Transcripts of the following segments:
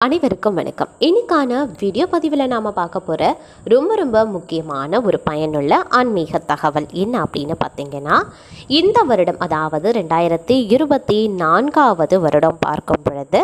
அனைவருக்கும் வணக்கம். இன்னைக்கான வீடியோ பதிவில் நாம் பார்க்க போகிற ரொம்ப ரொம்ப முக்கியமான ஒரு பயனுள்ள ஆன்மீக தகவல் என்ன அப்படின்னு பார்த்தீங்கன்னா இந்த வருடம் அதாவது ரெண்டாயிரத்தி இருபத்தி நான்காவது வருடம் பார்க்கும் பொழுது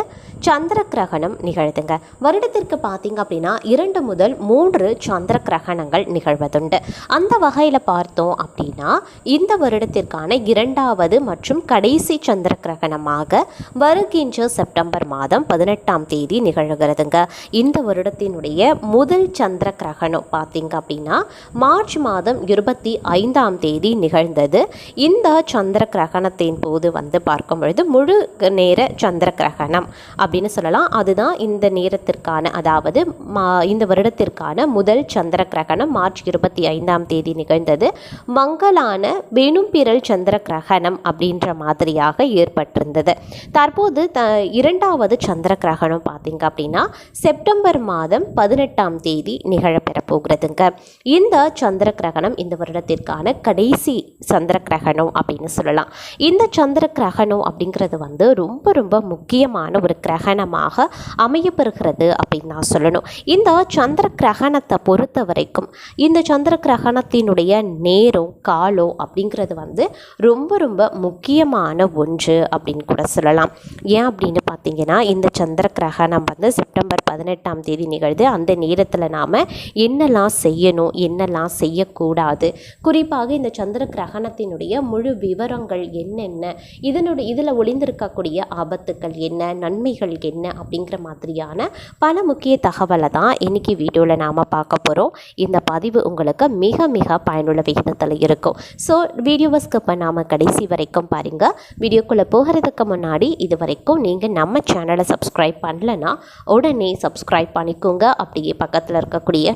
சந்திர கிரகணம் நிகழ்துங்க. வருடத்திற்கு பார்த்தீங்க அப்படின்னா இரண்டு முதல் மூன்று சந்திர கிரகணங்கள் நிகழ்வதுண்டு. அந்த வகையில் பார்த்தோம் அப்படின்னா இந்த வருடத்திற்கான இரண்டாவது மற்றும் கடைசி சந்திர கிரகணமாக வருகின்ற செப்டம்பர் மாதம் பதினெட்டாம் தேதி நிகழ்கிறதுங்க. இந்த வருடத்தினுடைய முதல் சந்திர கிரகணம் பார்த்தீங்க அப்படின்னா மார்ச் மாதம் இருபத்தி ஐந்தாம் தேதி நிகழ்ந்தது. இந்த சந்திர கிரகணத்தின் போது வந்து பார்க்கும் பொழுது முழு நேர சந்திர கிரகணம் அப்படின்னு சொல்லலாம். அதுதான் இந்த நேரத்திற்கான அதாவது மா இந்த வருடத்திற்கான முதல் சந்திர கிரகணம் மார்ச் இருபத்தி ஐந்தாம் தேதி நிகழ்ந்தது. மங்கலான வெணும்பிரல் சந்திர கிரகணம் அப்படின்ற மாதிரியாக ஏற்பட்டிருந்தது. தற்போது த இரண்டாவது சந்திர கிரகணம் பார்த்தீங்க அப்படின்னா செப்டம்பர் மாதம் பதினெட்டாம் தேதி நிகழப்பெற போகிறதுங்க இந்த சந்திர கிரகணம் இந்த வருடத்திற்கான கடைசி சந்திர கிரகணம் அப்படின்னு சொல்லலாம். இந்த சந்திர கிரகணம் அப்படிங்கிறது வந்து ரொம்ப ரொம்ப முக்கியமான ஒரு கிரகணமாக அமையப்பெறுகிறது அப்படின்னு நான் சொல்லணும். இந்த சந்திர கிரகணத்தை பொறுத்த வரைக்கும் இந்த சந்திர கிரகணத்தினுடைய நேரம் காலம் அப்படிங்கிறது வந்து ரொம்ப ரொம்ப முக்கியமான ஒன்று அப்படின்னு கூட சொல்லலாம். ஏன் அப்படின்னு பார்த்தீங்கன்னா இந்த சந்திர கிரகணம் வந்து செப்டம்பர் பதினெட்டாம் தேதி நிகழ்ந்து அந்த நேரத்தில் நாம் என்னெல்லாம் செய்யணும் என்னெல்லாம் செய்யக்கூடாது? குறிப்பாக இந்த சந்திர கிரகணத்தினுடைய முழு விவரங்கள் என்னென்ன? இதனுடைய இதில் ஒளிந்திருக்கக்கூடிய ஆபத்துக்கள் என்ன? நன்மைகள் என்ன? அப்படிங்கிற மாதிரியான பல முக்கிய தகவலை தான் இன்னைக்கு வீடியோவில் நாம் பார்க்க போகிறோம் இந்த பதிவு உங்களுக்கு மிக மிக பயனுள்ள விகிதத்தில் இருக்கும். ஸோ வீடியோவை ஸ்கிப் பண்ணாமல் கடைசி வரைக்கும் பாருங்கள் வீடியோக்குள்ளே போகிறதுக்கு முன்னாடி இது வரைக்கும் நீங்கள் நம்ம சேனலை சப்ஸ்கிரைப் பண்ணலன்னா உடனே சப்ஸ்கிரைப் பண்ணிக்கோங்க. அப்படியே பக்கத்தில் இருக்கக்கூடிய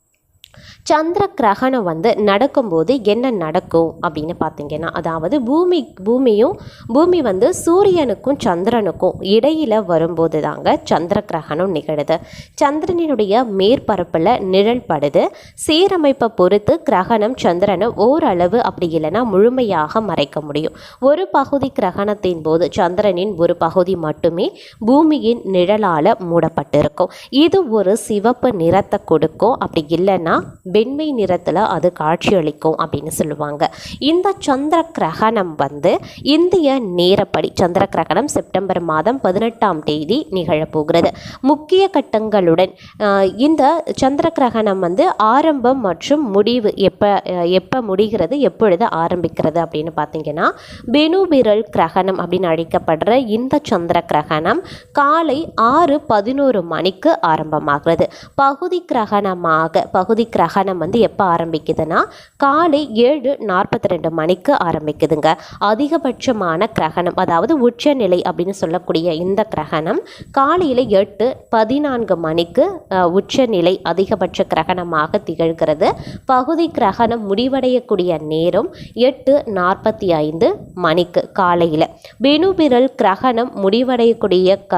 சந்திர கிரகணம் வந்து நடக்கும்போது என்ன நடக்கும் அப்படின்னு பார்த்தீங்கன்னா அதாவது பூமி பூமியும் பூமி வந்து சூரியனுக்கும் சந்திரனுக்கும் இடையில் வரும்போது தாங்க சந்திர கிரகணம் நிகழுது. சந்திரனினுடைய மேற்பரப்பில் நிழல் படுது. சீரமைப்பை பொறுத்து கிரகணம் சந்திரனை ஓரளவு அப்படி இல்லைன்னா முழுமையாக மறைக்க முடியும். ஒரு பகுதி கிரகணத்தின் போது சந்திரனின் ஒரு பகுதி மட்டுமே பூமியின் நிழலால் மூடப்பட்டிருக்கும். இது ஒரு சிவப்பு நிறத்தை கொடுக்கும். அப்படி இல்லைன்னா வெண்மை நிறத்தில் அது காட்சியளிக்கும் அப்படின்னு சொல்லுவாங்க. இந்த சந்திர கிரகணம் வந்து இந்திய நேரப்படி சந்திர கிரகணம் செப்டம்பர் மாதம் பதினெட்டாம் தேதி நிகழப்போகிறது முக்கிய கட்டங்களுடன் இந்த சந்திர கிரகணம் வந்து ஆரம்பம் மற்றும் முடிவு எப்போ எப்போ முடிகிறது எப்பொழுது ஆரம்பிக்கிறது அப்படின்னு பார்த்தீங்கன்னா பெனுபிரல் கிரகணம் அப்படின்னு அழைக்கப்படுற இந்த சந்திர கிரகணம் காலை ஆறு பதினோரு மணிக்கு ஆரம்பமாகிறது. பகுதி கிரகணமாக பகுதி கிரகணம் வந்து எப்போ ஆரம்பிக்குதுன்னா காலை ஏழு நாற்பத்தி ரெண்டு மணிக்கு ஆரம்பிக்குதுங்க. அதிகபட்சமான கிரகணம் அதாவது உச்சநிலை அப்படின்னு சொல்லக்கூடிய இந்த கிரகணம் காலையில் எட்டு பதினான்கு மணிக்கு உச்சநிலை அதிகபட்ச கிரகணமாக திகழ்கிறது. பகுதி கிரகணம் முடிவடையக்கூடிய நேரம் எட்டு நாற்பத்தி ஐந்து மணிக்கு காலையில். பெனுபிரல் கிரகணம் முடிவடையக்கூடிய க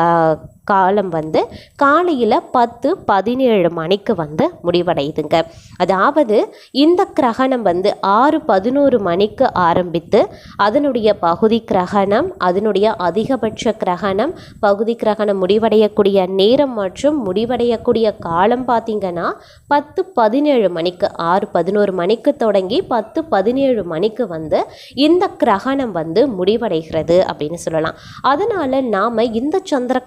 காலம் வந்து காலையில் பத்து பதினேழு மணிக்கு வந்து முடிவடையுதுங்க. அதாவது இந்த கிரகணம் வந்து ஆறு பதினோரு மணிக்கு ஆரம்பித்து அதனுடைய பகுதி கிரகணம் அதனுடைய அதிகபட்ச கிரகணம் பகுதி கிரகணம் முடிவடையக்கூடிய நேரம் மற்றும் முடிவடையக்கூடிய காலம் பார்த்திங்கன்னா பத்து பதினேழு மணிக்கு ஆறு பதினோரு மணிக்கு தொடங்கி பத்து பதினேழு மணிக்கு வந்து இந்த கிரகணம் வந்து முடிவடைகிறது அப்படின்னு சொல்லலாம். அதனால் நாம் இந்த சந்திர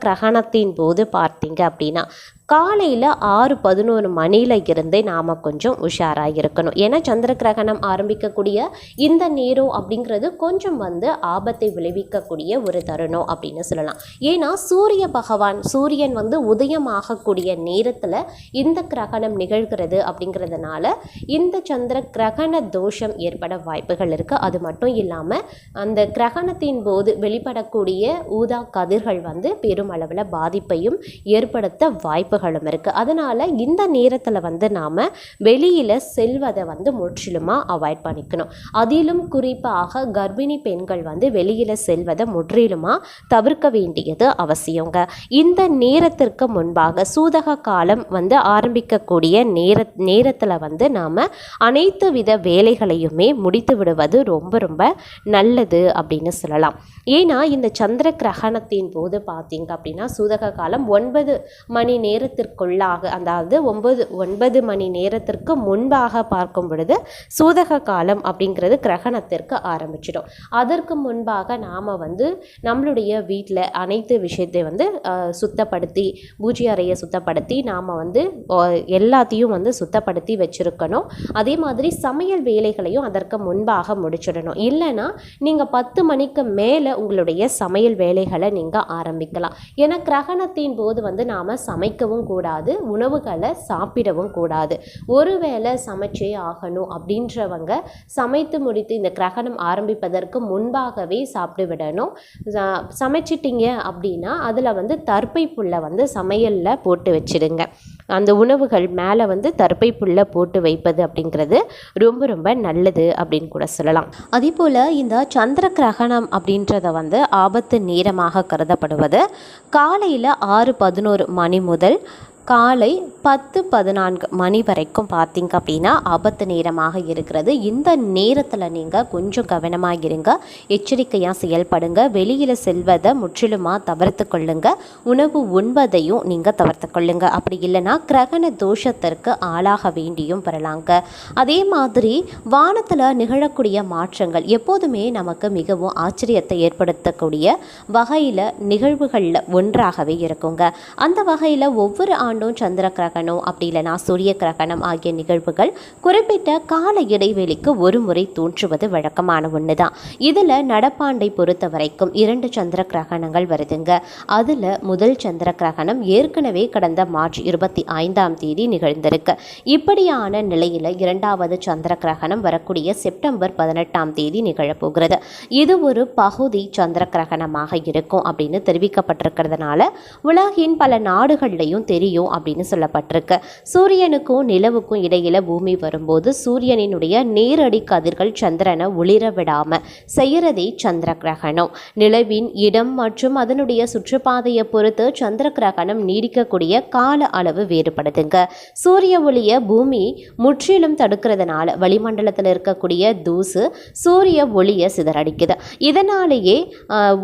கிரகணத்தின் போது பார்த்தீங்க அப்படின்னா காலையில் ஆறு பதினோரு மணியில் இருந்தே நாம் கொஞ்சம் உஷாராக இருக்கணும். ஏன்னா சந்திர கிரகணம் ஆரம்பிக்கக்கூடிய இந்த நேரம் அப்படிங்கிறது கொஞ்சம் வந்து ஆபத்தை விளைவிக்கக்கூடிய ஒரு தருணம் அப்படின்னு சொல்லலாம். ஏன்னா சூரிய பகவான் சூரியன் வந்து உதயமாகக்கூடிய நேரத்தில் இந்த கிரகணம் நிகழ்கிறது அப்படிங்கிறதுனால இந்த சந்திர கிரகண தோஷம் ஏற்பட வாய்ப்புகள் இருக்குது அது மட்டும் இல்லாமல் அந்த கிரகணத்தின் போது வெளிப்படக்கூடிய ஊதா கதிர்கள் வந்து பெருமளவில் பாதிப்பையும் ஏற்படுத்த வாய்ப்பு வாய்ப்புகளும் இருக்குது அதனால் இந்த நேரத்தில் வந்து நாம் வெளியில் செல்வதை வந்து முற்றிலுமாக அவாய்ட் பண்ணிக்கணும். அதிலும் குறிப்பாக கர்ப்பிணி பெண்கள் வந்து வெளியில் செல்வதை முற்றிலுமாக தவிர்க்க வேண்டியது அவசியங்க. இந்த நேரத்திற்கு முன்பாக சூதக காலம் வந்து ஆரம்பிக்கக்கூடிய நேர நேரத்தில் வந்து நாம் அனைத்து வித வேலைகளையுமே முடித்து விடுவது ரொம்ப ரொம்ப நல்லது அப்படின்னு சொல்லலாம். ஏன்னா இந்த சந்திர கிரகணத்தின் போது பார்த்தீங்க அப்படின்னா சூதக காலம் ஒன்பது மணி நேரத்திற்குள்ளாக அதாவது ஒன்பது ஒன்பது மணி நேரத்திற்கு முன்பாக பார்க்கும் பொழுது சூதக காலம் அப்படிங்கிறது கிரகணத்திற்கு ஆரம்பிச்சிடும். அதற்கு முன்பாக நாம் வந்து நம்மளுடைய வீட்டில் அனைத்து விஷயத்தை வந்து சுத்தப்படுத்தி பூஜை அறையை சுத்தப்படுத்தி நாம் வந்து எல்லாத்தையும் வந்து சுத்தப்படுத்தி வச்சுருக்கணும். அதே மாதிரி சமையல் வேலைகளையும் அதற்கு முன்பாக முடிச்சிடணும். இல்லைன்னா நீங்கள் பத்து மணிக்கு மேலே உங்களுடைய சமையல் வேலைகளை நீங்கள் ஆரம்பிக்கலாம். ஏன்னா கிரகணத்தின் போது வந்து நாம் சமைக்கவும் கூடாது உணவுகளை சாப்பிடவும் கூடாது. ஒருவேளை சமைச்சே ஆகணும் அப்படின்றவங்க சமைத்து முடித்து இந்த கிரகணம் ஆரம்பிப்பதற்கு முன்பாகவே சாப்பிட்டு விடணும் ச- அப்படின்னா அதில் வந்து தர்ப்பை புல்லை வந்து சமையலில் போட்டு வச்சிடுங்க. அந்த உணவுகள் மேலே வந்து தர்ப்பை புல்லை போட்டு வைப்பது அப்படிங்கிறது ரொம்ப ரொம்ப நல்லது அப்படின்னு கூட சொல்லலாம். அதே போல் இந்த சந்திர கிரகணம் அப்படின்றத வந்து ஆபத்து நேரமாக கருதப்படுவது காலையில் ஆறு பதினோரு மணி முதல் காலை பத்து பதினான்கு மணி வரைக்கும் பார்த்தீங்க அப்படின்னா ஆபத்து நேரமாக இருக்கிறது. இந்த நேரத்தில் நீங்கள் கொஞ்சம் கவனமாக இருங்க. எச்சரிக்கையாக செயல்படுங்க. வெளியில் செல்வதை முற்றிலுமாக தவிர்த்து கொள்ளுங்க. உணவு உண்பதையும் நீங்கள் தவிர்த்து கொள்ளுங்க. அப்படி இல்லைன்னா கிரகண தோஷத்திற்கு ஆளாக வேண்டியும் வரலாங்க அதே மாதிரி வானத்தில் நிகழக்கூடிய மாற்றங்கள் எப்போதுமே நமக்கு மிகவும் ஆச்சரியத்தை ஏற்படுத்தக்கூடிய வகையில் நிகழ்வுகளில் ஒன்றாகவே இருக்குங்க. அந்த வகையில் ஒவ்வொரு ஆண்டு ஆண்டும் சந்திர கிரகணம் அப்படி இல்லைனா சூரிய கிரகணம் ஆகிய நிகழ்வுகள் குறிப்பிட்ட கால இடைவெளிக்கு ஒரு முறை தோன்றுவது வழக்கமான ஒன்று தான் இதில் நடப்பாண்டை பொறுத்த வரைக்கும் இரண்டு சந்திர கிரகணங்கள் வருதுங்க. அதில் முதல் சந்திர கிரகணம் ஏற்கனவே கடந்த மார்ச் இருபத்தி ஐந்தாம் தேதி நிகழ்ந்திருக்கு. இப்படியான நிலையில் இரண்டாவது சந்திர கிரகணம் வரக்கூடிய செப்டம்பர் பதினெட்டாம் தேதி நிகழப்போகிறது இது ஒரு பகுதி சந்திர கிரகணமாக இருக்கும் அப்படின்னு தெரிவிக்கப்பட்டிருக்கிறதுனால உலகின் பல நாடுகள்லையும் தெரியும். வரும் அப்படின்னு சொல்லப்பட்டிருக்கு. சூரியனுக்கும் நிலவுக்கும் இடையில பூமி வரும்போது சூரியனினுடைய நேரடி கதிர்கள் சந்திரனை ஒளிர விடாம செய்யறதே சந்திர கிரகணம். நிலவின் இடம் மற்றும் அதனுடைய சுற்றுப்பாதையை பொறுத்து சந்திர கிரகணம் நீடிக்கக்கூடிய கால அளவு வேறுபடுதுங்க. சூரிய ஒளியை பூமி முற்றிலும் தடுக்கிறதுனால வளிமண்டலத்தில் இருக்கக்கூடிய தூசு சூரிய ஒளியை சிதறடிக்குது. இதனாலேயே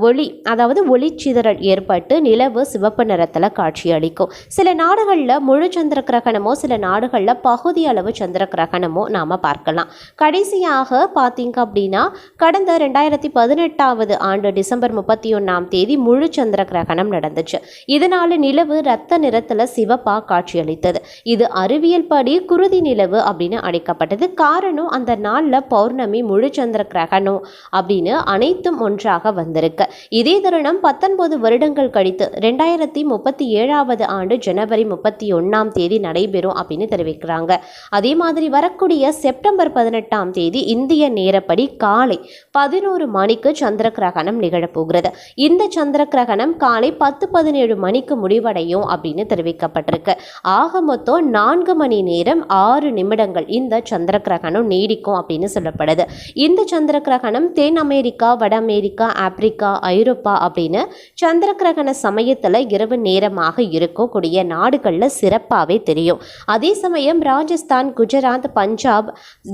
ஒளி அதாவது ஒளி சிதறல் ஏற்பட்டு நிலவு சிவப்பு நிறத்தில் காட்சியளிக்கும். சில நாள் நாடுகளில் முழு சந்திர கிரகணமோ சில நாடுகளில் பகுதி அளவு சந்திர கிரகணமோ நாம் பார்க்கலாம். கடைசியாக பார்த்தீங்க அப்படின்னா கடந்த ரெண்டாயிரத்தி பதினெட்டாவது ஆண்டு டிசம்பர் முப்பத்தி ஒன்றாம் தேதி முழு சந்திர கிரகணம் நடந்துச்சு. இதனால நிலவு ரத்த நிறத்தில் சிவப்பா காட்சியளித்தது. இது அறிவியல் படி குருதி நிலவு அப்படின்னு அழைக்கப்பட்டது. காரணம் அந்த நாளில் பௌர்ணமி முழு சந்திர கிரகணம் அப்படின்னு அனைத்தும் ஒன்றாக வந்திருக்கு. இதே தருணம் பத்தொன்பது வருடங்கள் கழித்து ரெண்டாயிரத்தி முப்பத்தி ஏழாவது ஆண்டு ஜனவரி முப்பத்தி ஒன்றாம் தேதி நடைபெறும் அப்படின்னு தெரிவிக்கிறாங்க. அதே மாதிரி வரக்கூடிய செப்டம்பர் பதினெட்டாம் தேதி இந்திய நேரப்படி காலை பதினோரு மணிக்கு சந்திர கிரகணம் நிகழப்போகிறது. இந்த சந்திர கிரகணம் காலை பத்து பதினேழு மணிக்கு முடிவடையும் அப்படின்னு தெரிவிக்கப்பட்டிருக்கு. ஆக மொத்தம் நான்கு மணி நேரம் ஆறு நிமிடங்கள் இந்த சந்திர கிரகணம் நீடிக்கும் அப்படின்னு சொல்லப்படுது. இந்த சந்திர கிரகணம் தென் அமெரிக்கா வட அமெரிக்கா ஆப்பிரிக்கா ஐரோப்பா அப்படின்னு சந்திர கிரகண சமயத்தில் இரவு நேரமாக இருக்கக்கூடிய நாடு நாடுகளில் சிறப்பாகவே தெரியும். அதே சமயம் ராஜஸ்தான் குஜராத் பஞ்சாப்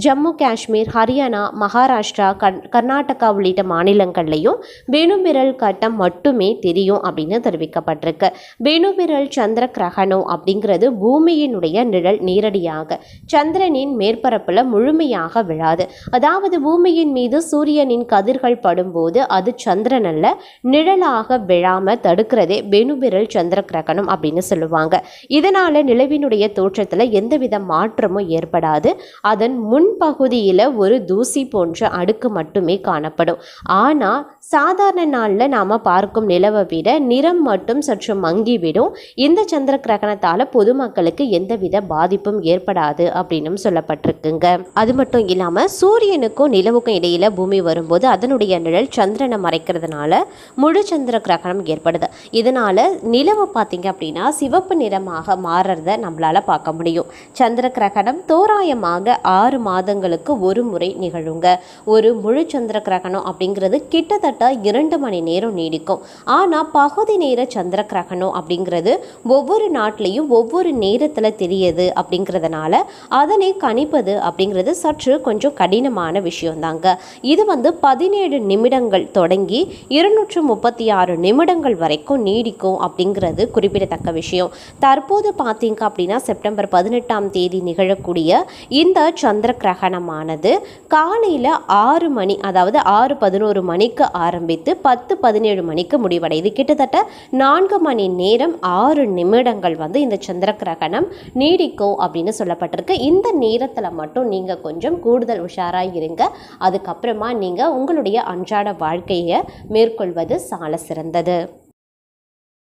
ஜம்மு காஷ்மீர் ஹரியானா மகாராஷ்டிரா கர் கர்நாடகா உள்ளிட்ட மாநிலங்கள்லையும் வேணுமிரல் கட்டம் மட்டுமே தெரியும் அப்படின்னு தெரிவிக்கப்பட்டிருக்கு. வேணுமிரல் சந்திர கிரகணம் அப்படிங்கிறது பூமியினுடைய நிழல் நேரடியாக சந்திரனின் மேற்பரப்பில் முழுமையாக விழாது. அதாவது பூமியின் மீது சூரியனின் கதிர்கள் படும்போது அது சந்திரனல்ல நிழலாக விழாம தடுக்கிறதே வெணுபிரல் சந்திர கிரகணம் அப்படின்னு சொல்லுவாங்க. இதனால் நிலவினுடைய தோற்றத்தில் எந்தவித மாற்றமும் ஏற்படாது. அதன் முன்பகுதியில் ஒரு தூசி போன்ற அடுக்கு மட்டுமே காணப்படும். ஆனால் சாதாரண நாளில் நாம் பார்க்கும் நிலவை விட நிறம் மட்டும் சற்று மங்கிவிடும். இந்த சந்திர கிரகணத்தால் பொதுமக்களுக்கு எந்தவித பாதிப்பும் ஏற்படாது அப்படின்னும் சொல்லப்பட்டிருக்குங்க. அது மட்டும் இல்லாமல் சூரியனுக்கும் நிலவுக்கும் இடையில பூமி வரும்போது அதனுடைய நிழல் சந்திரனை மறைக்கிறதுனால முழு சந்திர கிரகணம் ஏற்படுது. இதனால நிலவை பார்த்தீங்க அப்படின்னா சிவப்பு நிறமாக மாறுறத நம்மளால் பார்க்க முடியும். சந்திர கிரகணம் தோராயமாக ஆறு மாதங்களுக்கு ஒரு முறை நிகழுங்க. ஒரு முழு சந்திர கிரகணம் அப்படிங்கிறது கிட்டத்தட்ட இரண்டு மணி நேரம் நீடிக்கும். ஆனால் பகுதி நேர சந்திர கிரகணம் அப்படிங்கிறது ஒவ்வொரு நாட்டிலையும் ஒவ்வொரு நேரத்தில் தெரியுது அப்படிங்கிறதுனால அதனை கணிப்பது அப்படிங்கிறது சற்று கொஞ்சம் கடினமான விஷயம்தாங்க இது வந்து பதினேழு நிமிடங்கள் தொடங்கி இருநூற்று முப்பத்தி ஆறு நிமிடங்கள் வரைக்கும் நீடிக்கும் அப்படிங்கிறது குறிப்பிடத்தக்க விஷயம். தற்போது பார்த்தீங்க அப்படின்னா செப்டம்பர் பதினெட்டாம் தேதி நிகழக்கூடிய இந்த சந்திர கிரகணமானது காலையில் ஆறு மணி அதாவது ஆறு பதினோரு மணிக்கு ஆரம்பித்து பத்து பதினேழு மணிக்கு முடிவடையுது. கிட்டத்தட்ட நான்கு மணி நேரம் ஆறு நிமிடங்கள் வந்து இந்த சந்திர கிரகணம் நீடிக்கும் அப்படின்னு சொல்லப்பட்டிருக்கு. இந்த நேரத்தில் மட்டும் நீங்கள் கொஞ்சம் கூடுதல் உஷாராக இருங்க. அதுக்கப்புறமா நீங்கள் உங்களுடைய அன்றாட வாழ்க்கையை மேற்கொள்வது சால சிறந்தது.